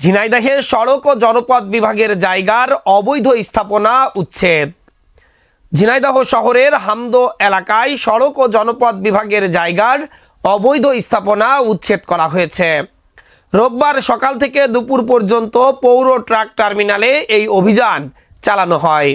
ঝিনাইদহে সড়ক ও জনপদ বিভাগের জায়গার অবৈধ স্থাপনা উচ্ছেদ। ঝিনাইদহ শহরের হামদো এলাকায় সড়ক ও জনপদ বিভাগের জায়গার অবৈধ স্থাপনা উচ্ছেদ করা হয়েছে। রোববার সকাল থেকে দুপুর পর্যন্ত পৌর ট্রাক টার্মিনালে এই অভিযান চালানো হয়।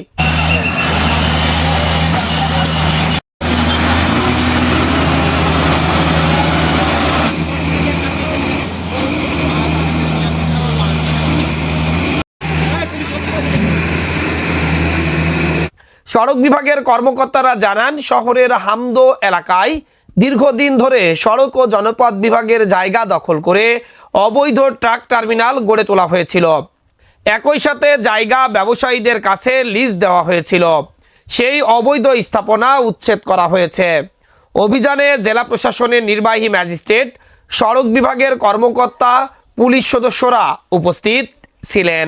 সড়ক বিভাগের কর্মকর্তারা জানান, শহরের হামদো এলাকায় দীর্ঘদিন ধরে সড়ক ও জনপদ বিভাগের জায়গা দখল করে অবৈধ ট্রাক টার্মিনাল গড়ে তোলা হয়েছিল। একই সাথে জায়গা ব্যবসায়ীদের কাছে লিজ দেওয়া হয়েছিল। সেই অবৈধ স্থাপনা উচ্ছেদ করা হয়েছে। অভিযানে জেলা প্রশাসনের নির্বাহী ম্যাজিস্ট্রেট, সড়ক বিভাগের কর্মকর্তা, পুলিশ সদস্যরা উপস্থিত ছিলেন।